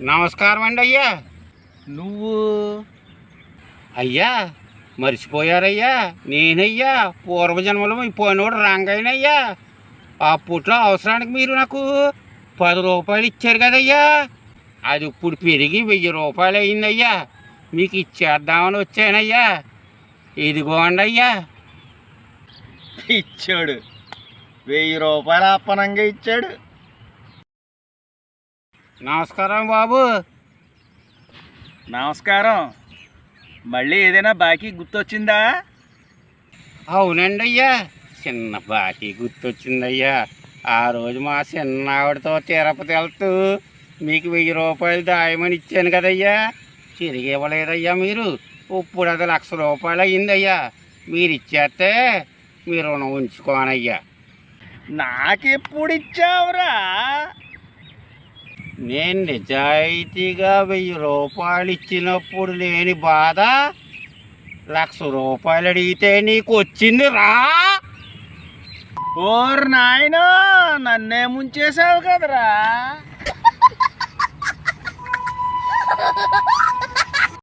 నమస్కారం అండి అయ్యా. నువ్వు? అయ్యా మర్చిపోయారయ్యా. నేనయ్యా పూర్వజన్మలో పోయినోడు రంగయ్యనయ్యా. అప్పట్లో అవసరానికి మీరు నాకు పది రూపాయలు ఇచ్చారు కదయ్యా. అది ఇప్పుడు పెరిగి వెయ్యి రూపాయలు అయిందయ్యా. మీకు ఇచ్చేద్దామని వచ్చానయ్యా. ఇదిగోండి అయ్యా ఇచ్చాడు. వెయ్యి రూపాయలు అప్పనంగా ఇచ్చాడు. నమస్కారం బాబు. నమస్కారం. మళ్ళీ ఏదైనా బాకీ గుర్తొచ్చిందా? అవునండి అయ్యా. చిన్న బాకీ గుర్తొచ్చిందయ్యా. ఆ రోజు మా చిన్న ఆవిడతో తిరుపతి వెళ్తూ మీకు వెయ్యి రూపాయలు దాయమని ఇచ్చాను కదయ్యా. తిరిగి ఇవ్వలేదయ్యా మీరు. ఇప్పుడు అది లక్ష రూపాయలు అయ్యిందయ్యా. మీరు ఇచ్చేస్తే మీ రుణం ఉంచుకోనయ్యా. నాకెప్పుడు ఇచ్చావురా? నేను నిజాయితీగా వెయ్యి రూపాయలు ఇచ్చినప్పుడు లేని బాధ? లక్ష రూపాయలు అడిగితే నీకు వచ్చింది రా! ఓర్ నాయన నన్నే ముంచేసావు కదరా!